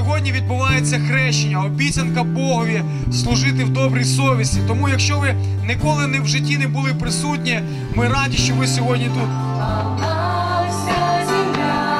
сьогодні відбувається хрещення, обіцянка Богові служити в добрій совісті. Тому, якщо ви ніколи не в житті не були присутні, ми раді, що ви сьогодні тут. Вся земля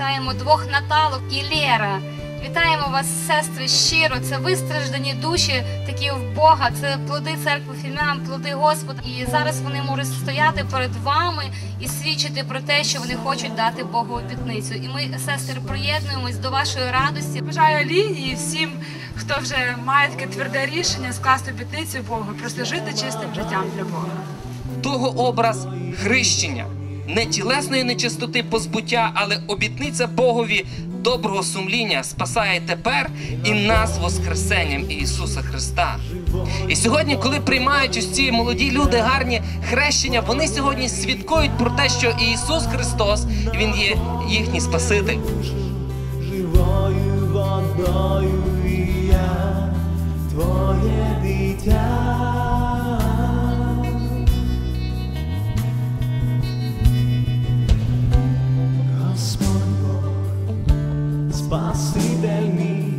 Вітаємо двох Наталок і Лєра. Вітаємо вас, сестри, щиро. Це вистраждані душі, такі в Бога. Це плоди церкви Фімян, плоди Господа. І зараз вони можуть стояти перед вами і свідчити про те, що вони хочуть дати Богу обітницю. І ми, сестри, приєднуємось до вашої радості. Бажаю Аліні і всім, хто вже має таке тверде рішення скласти обітницю Богу, прослужити чистим життям для Бога. того образ хрещення, не тілесної нечистоти позбуття, але обітниця Богові доброго сумління спасає тепер і нас Воскресенням Ісуса Христа. І сьогодні, коли приймають ось ці молоді люди гарні хрещення, вони сьогодні свідкують про те, що Ісус Христос Він є їхній Спаситель. живою водою я твоє дитя. Спаситель мій,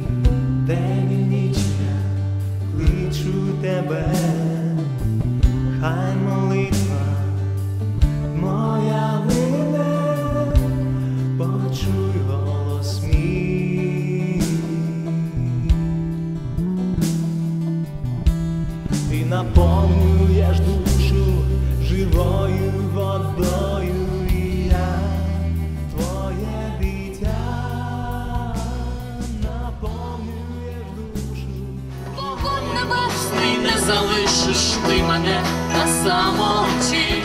день і ніч. Я кличу тебе, хай молитва моя лине, почуй голос мій. Ти наповнюєш душу живою залишиш ти мене на самоті.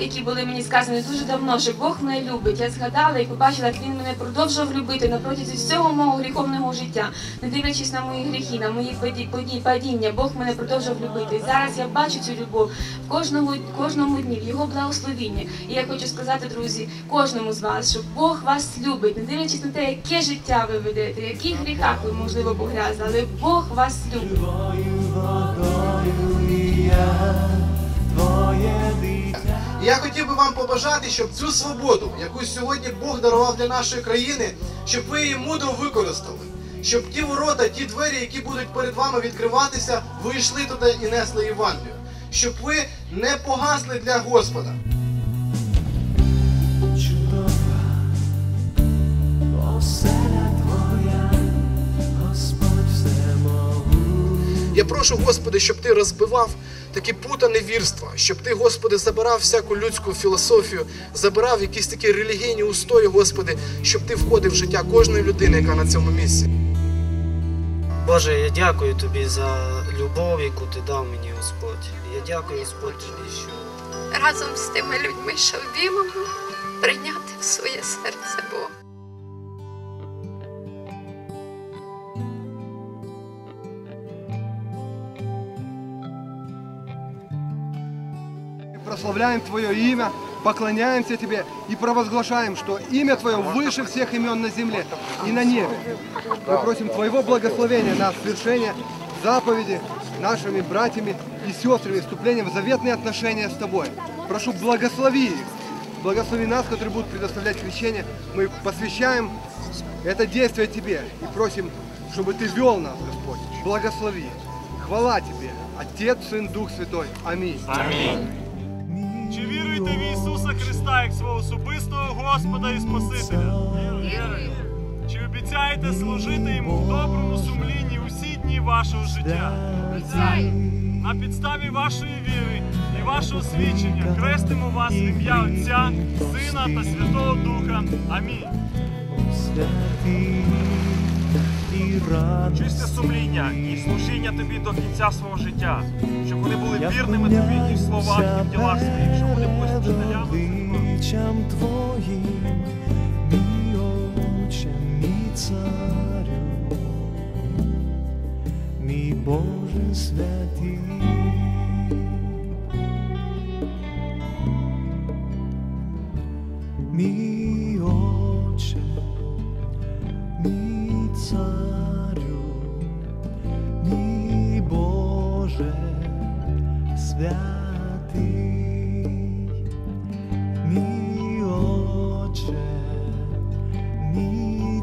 Які були мені сказані дуже давно, що Бог мене любить. Я згадала і побачила, як він мене продовжував любити на протязі всього мого гріховного життя, не дивлячись на мої гріхи, на мої паді- паді- падіння. Бог мене продовжував любити. І зараз я бачу цю любов в кожному, кожному дні, в його благословінні. І я хочу сказати, друзі, кожному з вас, що Бог вас любить, не дивлячись на те, яке життя ви ведете, яких гріхах ви можливо погрязли, але Бог вас любить. Я хотів би вам побажати, щоб цю свободу, яку сьогодні Бог дарував для нашої країни, щоб ви її мудро використали. Щоб ті ворота, ті двері, які будуть перед вами відкриватися, ви йшли туди і несли Євангелію. Щоб ви не погасли для Господа. Оселя твоя, Господь всемогутній. Я прошу, Господи, щоб ти розбивав такі пута невірства, щоб ти, Господи, забирав всяку людську філософію, забирав якісь такі релігійні устої, Господи, щоб ти входив в життя кожної людини, яка на цьому місці. Боже, я дякую тобі за любов, яку ти дав мені, Господь. Я дякую, Господь, тобі, що разом з тими людьми, що вірили, прийняти в своє серце Бога. Прославляємо Твоє ім'я, поклоняемся Тебе и провозглашаем, что имя Твое выше всех имен на земле и на небе. Мы просим Твоего благословения на свершение заповеди нашими братьями и сестрами, вступлением в заветные отношения с Тобой. Прошу, благослови их. Благослови нас, которые будут предоставлять крещение. Мы посвящаем это действие Тебе и просим, чтобы Ты вел нас, Господь. Благослови. Хвала Тебе, Отец, Сын, Дух Святой. Аминь. Чи віруєте в Ісуса Христа як свого особистого Господа і Спасителя? Чи обіцяєте служити йому в доброму сумлінні усі дні вашого життя? Обіцяю. На підставі вашої віри і вашого свідчення хрестимо вас в ім'я Отця, Сина та Святого Духа. Амінь. І. Чисте сумління і служіння тобі до кінця свого життя, щоб вони були вірними тобі і в словах, і в ділах своїх, щоб вони були служителями. Твоїм, мій Отче, мій царю, мій Боже святий. Мій Отче, мій царю, святий, мій Отче,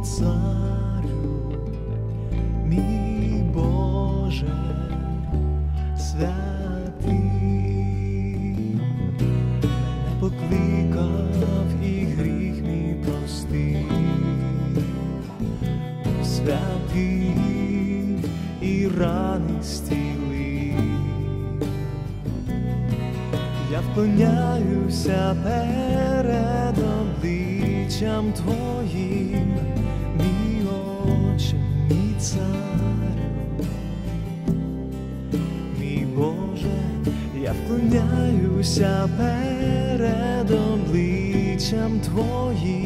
царю, мій Боже святий, покликав і гріх мій простий. І рани Я вклоняюся перед обличчям Твоїм, мій Отче, мій царю, мій Боже, я вклоняюся перед обличчям Твоїм,